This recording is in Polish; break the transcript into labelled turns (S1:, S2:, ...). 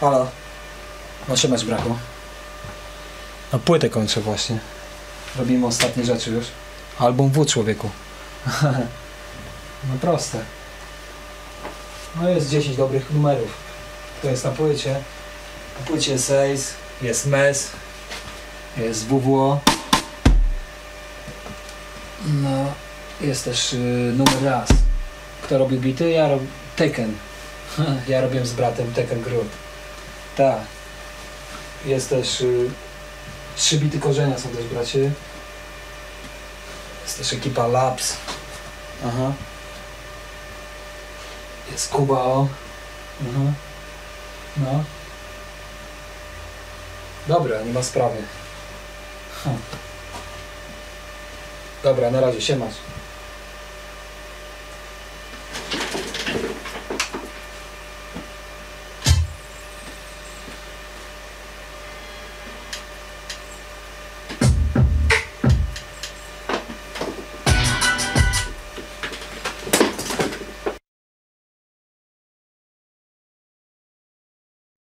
S1: Halo. No się masz braku? No płytę kończę właśnie. Robimy ostatnie rzeczy już. Album W człowieku. no proste. No jest 10 dobrych numerów. To jest na płycie. Na płycie jest Ace, jest MES, jest WWO. No, jest też y, numer raz. Kto robił bity? Ja robię Tekken. Ja robiłem z bratem Tekken Group. Tak. Jest też y, trzy bity korzenia są też bracie. Jest też ekipa Labs. Aha. Jest Kuba o. Mhm. No. Dobra, nie ma sprawy. Hm. Dobra, na razie, siemasz.